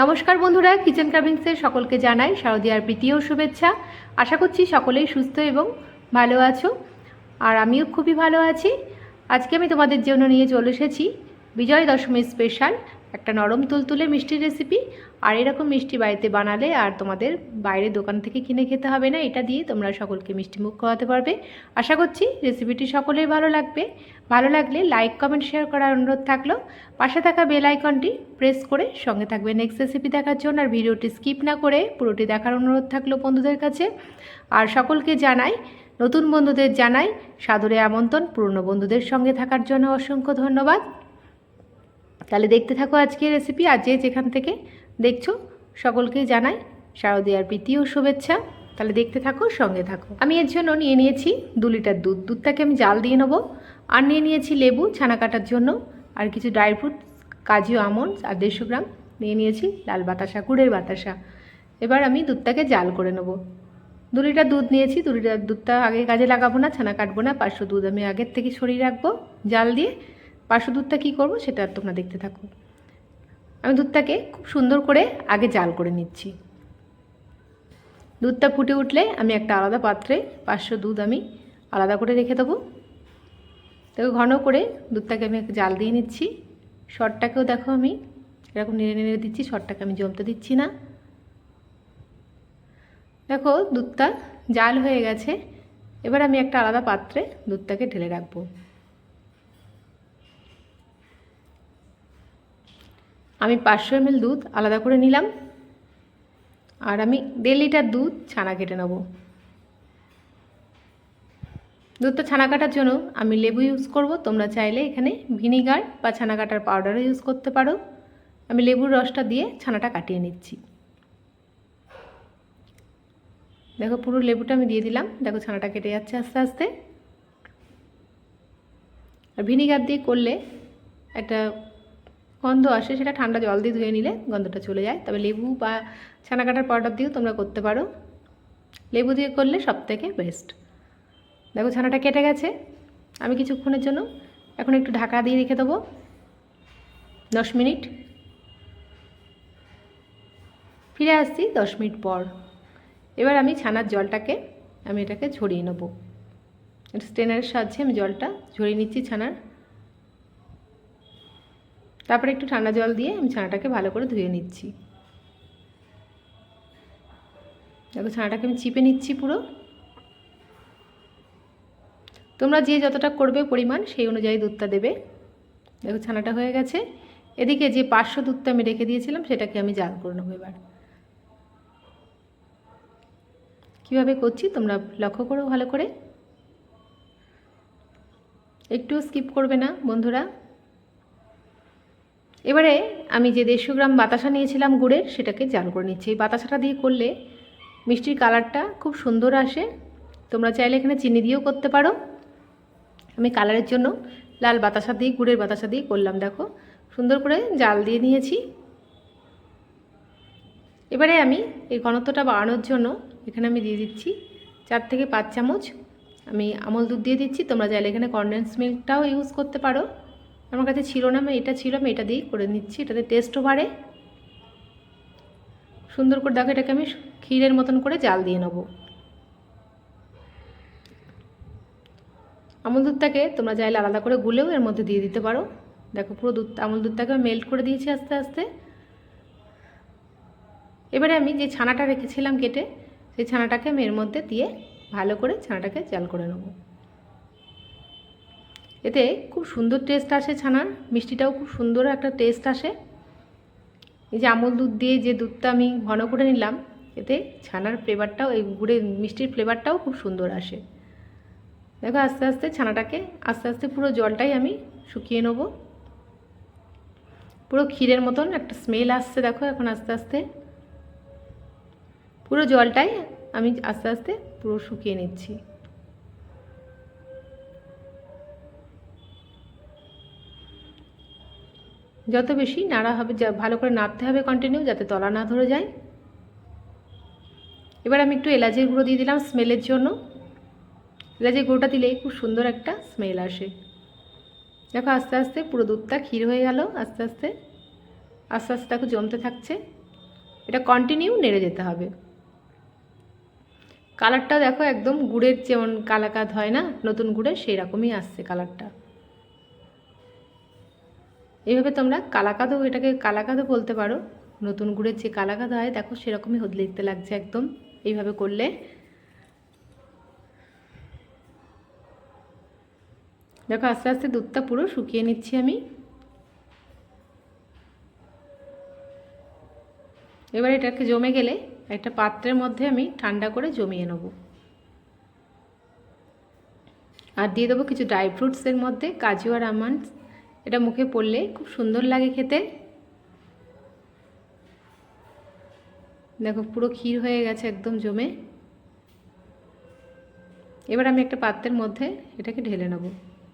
নমস্কার বন্ধুরা কিচেন কার্ভিংসের সকলকে জানাই শারদীয়ার প্রীতি ও শুভেচ্ছা। আশা করছি সকলেই সুস্থ এবং ভালো আছো। আর আমিও খুবই ভালো আছি। আজকে আমি তোমাদের জন্য নিয়ে চলে এসেছি বিজয় দশমীর স্পেশাল একটা নরম তুলতুলে মিষ্টির রেসিপি আর এরকম মিষ্টি বাড়িতে বানালে আর তোমাদের বাইরে দোকান থেকে কিনে খেতে হবে না, এটা দিয়ে তোমরা সকলকে মিষ্টি মুখ খাওয়াতে পারবে। আশা করছি রেসিপিটি সকলের ভালো লাগবে। ভালো লাগলে লাইক কমেন্ট শেয়ার করার অনুরোধ থাকল। পাশে থাকা বেল আইকনটি প্রেস করে সঙ্গে থাকবে নেক্সট রেসিপি দেখার জন্য, আর ভিডিওটি স্কিপ না করে পুরোটি দেখার অনুরোধ থাকল বন্ধুদের কাছে। আর সকলকে জানাই, নতুন বন্ধুদের জানাই, সাদরে আমন্ত্রণ, পুরনো বন্ধুদের সঙ্গে থাকার জন্য অসংখ্য ধন্যবাদ। তাহলে দেখতে থাকো আজকে রেসিপি আর যে যেখান থেকে দেখছ সকলকেই জানাই শারদীয়ার প্রীতি ও শুভেচ্ছা। তাহলে দেখতে থাকো, সঙ্গে থাকো। আমি এর জন্য নিয়ে নিয়েছি দু লিটার দুধ। দুধটাকে আমি জাল দিয়ে নেব। আর নিয়ে নিয়েছি লেবু, ছানা কাটার জন্য। আর কিছু ড্রাই ফ্রুট কাজু আমন্ড আর দেড়শো গ্রাম নিয়ে নিয়েছি লাল বাতাসা, গুড়ের বাতাসা। এবার আমি দুধটাকে জাল করে নেব। দু লিটার দুধ নিয়েছি। দু লিটার দুধটা আগে কাজে লাগাবো না, ছানা কাটবো না। পাঁচশো দুধ আমি আগের থেকে সরিয়ে রাখব জাল দিয়ে। পাঁচশো দুধটা কী করব সেটা তোমরা দেখতে থাকো। আমি দুধটাকে খুব সুন্দর করে আগে জাল করে নিচ্ছি। দুধটা ফুটে উঠলে আমি একটা আলাদা পাত্রে পাঁচশো দুধ আমি আলাদা করে রেখে দেবো। দেখো ঘন করে দুধটাকে আমি জাল দিয়ে নিচ্ছি। শরটাকেও দেখো আমি এরকম নেড়ে নেড়ে দিচ্ছি শরটাকে আমি জমতে দিচ্ছি না। দেখো দুধটা জাল হয়ে গেছে। এবার আমি একটা আলাদা পাত্রে দুধটাকে ঢেলে রাখব। আমি পাঁচশো এমএল দুধ আলাদা করে নিলাম। আর আমি দেড় লিটার দুধ ছানা কেটে নেব। দুধটা ছানা কাটার জন্য আমি লেবু ইউজ করব। তোমরা চাইলে এখানে ভিনিগার বা ছানা কাটার পাউডারও ইউজ করতে পারো। আমি লেবুর রসটা দিয়ে ছানাটা কাটিয়ে নিচ্ছি। দেখো পুরো লেবুটা আমি দিয়ে দিলাম। দেখো ছানাটা কেটে যাচ্ছে আস্তে আস্তে। আর ভিনিগার দিয়ে করলে একটা গন্ধ আসে সেটা ঠান্ডা জল দিয়ে ধুয়ে নিলে গন্ধটা চলে যায়। তবে লেবু বা ছানা কাটার পাউডার দিয়েও তোমরা করতে পারো। লেবু দিয়ে করলে সব থেকে বেস্ট দেখো ছানাটা কেটে গেছে। আমি কিছুক্ষণের জন্য এখন একটু ঢাকা দিয়ে রেখে দেবো। দশ মিনিট। ফিরে আসছি দশ মিনিট পর। এবার আমি ছানার জলটাকে আমি এটাকে ঝরিয়ে নেব। স্টেনারের সাহায্যে আমি জলটা ঝরিয়ে নিচ্ছি ছানার। তারপরে একটু ঠান্ডা জল দিয়ে আমি ছানাটাকে ভালো করে ধুয়ে নিচ্ছি। দেখো ছানাটাকে আমি চিপে নিচ্ছি পুরো। তোমরা যে যতটা করবে পরিমাণ সেই অনুযায়ী দুধটা দেবে। দেখো ছানাটা হয়ে গেছে। এদিকে যে পাঁচশো দুধটা আমি রেখে দিয়েছিলাম সেটাকে আমি জাল করে নেব এবার। কীভাবে করছি তোমরা লক্ষ্য করো ভালো করে। একটু স্কিপ করবে না বন্ধুরা। এবারে আমি যে দেড়শো গ্রাম বাতাসা নিয়েছিলাম গুড়ের, সেটাকে জাল করে নিচ্ছি। এই বাতাসাটা দিয়ে করলে মিষ্টির কালারটা খুব সুন্দর আসে। তোমরা চাইলে এখানে চিনি দিয়েও করতে পারো। আমি কালারের জন্য লাল বাতাসা দিয়ে, গুড়ের বাতাসা দিয়ে করলাম, দেখো। সুন্দর করে জাল দিয়ে নিয়েছি। এবারে আমি এই ঘনত্বটা বাড়ানোর জন্য এখানে আমি দিয়ে দিচ্ছি চার থেকে পাঁচ চামচ। আমি আমল দুধ দিয়ে দিচ্ছি। তোমরা চাইলে এখানে কনডেন্স মিল্কটাও ইউজ করতে পারো। আমার কাছে ছিল না, আমি এটা ছিল, আমি এটা দিয়েই করে নিচ্ছি, এটাতে টেস্টও বাড়ে। সুন্দর করে দেখো, এটাকে আমি ক্ষীরের মতন করে জাল দিয়ে নেব। আমল দুধটাকে তোমরা চাইলে আলাদা করে গুলেও এর মধ্যে দিয়ে দিতে পারো। দেখো পুরো দুধ, আমল দুধটাকে মেল্ট করে দিয়েছি আস্তে আস্তে। এবারে আমি যে ছানাটা রেখেছিলাম কেটে, সেই ছানাটাকে আমি এর মধ্যে দিয়ে ভালো করে ছানাটাকে জাল করে নেব। এতে খুব সুন্দর টেস্ট আসে ছানার, মিষ্টিটাও খুব সুন্দর একটা টেস্ট আসে। এই যে আমল দুধ দিয়ে যে দুধটা আমি ঘন করে নিলাম, এতে ছানার ফ্লেভারটাও এই গুড়ের মিষ্টির ফ্লেভারটাও খুব সুন্দর আসে। দেখো আস্তে আস্তে ছানাটাকে, আস্তে আস্তে পুরো জলটাই আমি শুকিয়ে নেব। পুরো ক্ষীরের মতন একটা স্মেল আসছে, দেখো এখন আস্তে আস্তে। পুরো জলটাই আমি আস্তে আস্তে পুরো শুকিয়ে নিচ্ছি। যত বেশি নাড়া হবে, যা ভালো করে নাড়তে হবে কন্টিনিউ যাতে তলা না ধরে যায়। এবার আমি একটু এলাচের গুঁড়ো দিয়ে দিলাম স্মেলের জন্য। এলাচের গুঁড়োটা দিলেই খুব সুন্দর একটা স্মেল আসে। দেখো আস্তে আস্তে পুরো দুধটা ক্ষীর হয়ে গেল, আস্তে আস্তে। আস্তে আস্তে দেখো জমতে থাকছে। এটা কন্টিনিউ নেড়ে যেতে হবে। কালারটা দেখো একদম গুড়ের যেমন কালাকাদ হয় না, নতুন গুড়ের সেই রকমই আসছে কালারটা এইভাবে তোমরা কালাকাদও এটাকে কালাকাদও বলতে পারো। নতুন গুড়ের যে কালাকাদ হয়, দেখো সেরকমই দেখতে লাগছে একদম। এইভাবে করলে দেখো আস্তে আস্তে দুধটা পুরো শুকিয়ে নিচ্ছি আমি। এবার এটাকে জমে গেলে একটা পাত্রের মধ্যে আমি ঠান্ডা করে জমিয়ে নেব। আর দিয়ে দেবো কিছু ড্রাই ফ্রুটসের মধ্যে কাজু আর আমন্ডস এটা মুখে পড়লে খুব সুন্দর লাগে খেতে। দেখো, পুরো ক্ষীর হয়ে গেছে, একদম জমে। এবার আমি একটা পাত্রের মধ্যে এটাকে ঢেলে নেব।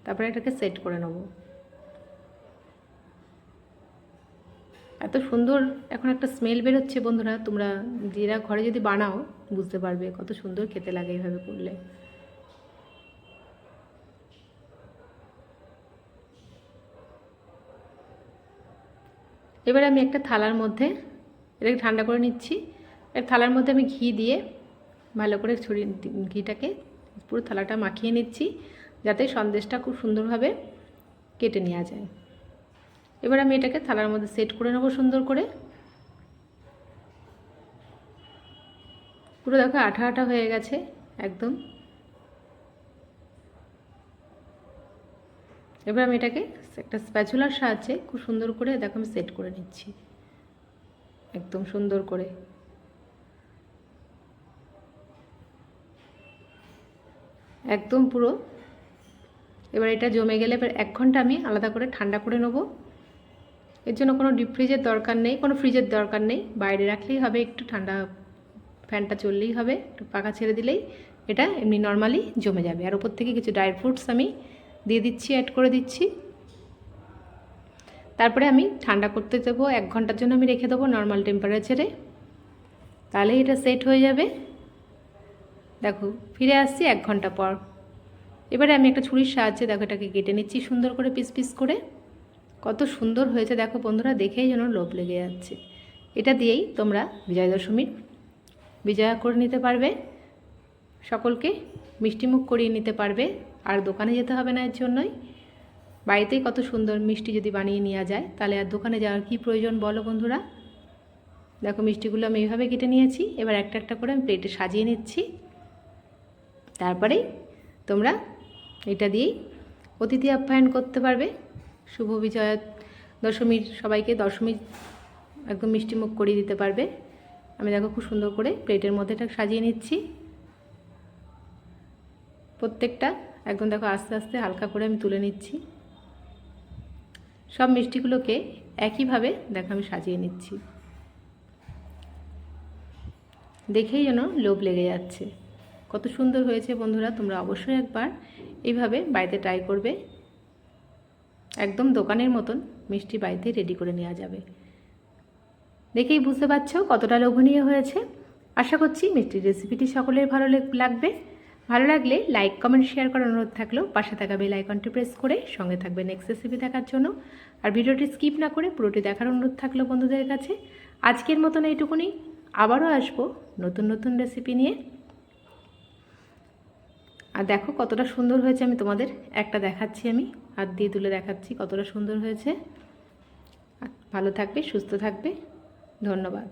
তারপরে এটাকে সেট করে নেব। এত সুন্দর এখন একটা স্মেল বেরোচ্ছে বন্ধুরা। তোমরা যেরা ঘরে যদি বানাও, বুঝতে পারবে কত সুন্দর খেতে লাগে এভাবে করলে। এবার আমি একটা থালার মধ্যে এটাকে ঠান্ডা করে নিচ্ছি। থালার মধ্যে আমি ঘি দিয়ে ভালো করে ছড়িয়ে ঘিটাকে পুরো থালাটা মাখিয়ে নিচ্ছি, যাতে সন্দেশটা খুব সুন্দরভাবে কেটে নেওয়া যায়। এবার আমি এটাকে থালার মধ্যে সেট করে নেব সুন্দর করে। পুরো দেখো আঠা আঠা হয়ে গেছে একদম। এবার আমি এটাকে একটা স্প্যাচুলার সাহায্যে খুব সুন্দর করে, দেখো আমি সেট করে নিচ্ছি। একদম সুন্দর করে। একদম পুরো। এবার এটা জমে গেলে এবার এক ঘণ্টা আমি আলাদা করে ঠান্ডা করে নেব। এর জন্য কোনো ডিপ ফ্রিজের দরকার নেই, কোনো ফ্রিজের দরকার নেই। বাইরে রাখলেই হবে, একটু ঠান্ডা ফ্যানটা চললেই হবে, একটু পাখা ছেড়ে দিলেই এটা এমনি নর্মালি জমে যাবে। আর ওপর থেকে কিছু ড্রাই ফ্রুটস আমি দিয়ে দিচ্ছি অ্যাড করে দিচ্ছি। তারপরে আমি ঠান্ডা করতে দেবো এক ঘণ্টার জন্য আমি রেখে দেবো নর্মাল টেম্পারেচারে তাহলে এটা সেট হয়ে যাবে। দেখো, ফিরে আসছি এক ঘণ্টা পর। এবারে আমি একটা ছুরির সাহায্যে দেখো এটাকে কেটে নিচ্ছি সুন্দর করে পিস পিস করে। কত সুন্দর হয়েছে দেখো বন্ধুরা, দেখেই যেন লোভ লেগে যাচ্ছে। এটা দিয়েই তোমরা বিজয়া দশমীর বিজয়া করে নিতে পারবে। সকলকে মিষ্টিমুখ করিয়ে নিতে পারবে। আর দোকানে যেতে হবে না এর জন্যই। বাড়িতেই কত সুন্দর মিষ্টি যদি বানিয়ে নেওয়া যায়, তাহলে আর দোকানে যাওয়ার কী প্রয়োজন বলো বন্ধুরা? দেখো মিষ্টিগুলো আমি এইভাবে কেটে নিয়েছি, এবার একটা একটা করে আমি প্লেটে সাজিয়ে নিচ্ছি। তারপরেই তোমরা এটা দিয়েই অতিথি আপ্যায়ন করতে পারবে। শুভ বিজয়া দশমীর সবাইকে দশমীর একদম মিষ্টিমুখ করিয়ে দিতে পারবে। আমি দেখো খুব সুন্দর করে প্লেটের মধ্যে এটা সাজিয়ে নিচ্ছি। প্রত্যেকটা একদম দেখো আস্তে আস্তে হালকা করে আমি তুলে নিচ্ছি। সব মিষ্টিগুলোকে একইভাবে দেখো আমি সাজিয়ে নিচ্ছি। দেখেই যেন লোভ লেগে যাচ্ছে। কত সুন্দর হয়েছে বন্ধুরা, তোমরা অবশ্যই একবার এইভাবে বাড়িতে ট্রাই করবে। একদম দোকানের মতন মিষ্টি বাড়িতে রেডি করে নেওয়া যাবে। দেখেই বুঝতে পারছ কতটা লোভনীয় হয়েছে। আশা করছি মিষ্টির রেসিপিটি সকলের ভালো লাগবে। ভালো লাগলে লাইক, কমেন্ট, শেয়ার করার অনুরোধ থাকলেও পাশে থাকা বেল আইকনটি প্রেস করে সঙ্গে থাকবে নেক্সট রেসিপি দেখার জন্য। আর ভিডিওটি স্কিপ না করে পুরোটি দেখার অনুরোধ থাকল বন্ধুদের কাছে। আজকের মতন এইটুকুনি। আবারও আসব নতুন নতুন রেসিপি নিয়ে। আর দেখো কতটা সুন্দর হয়েছে আমি তোমাদের একটা দেখাচ্ছি আমি। হাত দিয়ে তুলে দেখাচ্ছি কতটা সুন্দর হয়েছে। ভালো থাকবে, সুস্থ থাকবে। ধন্যবাদ।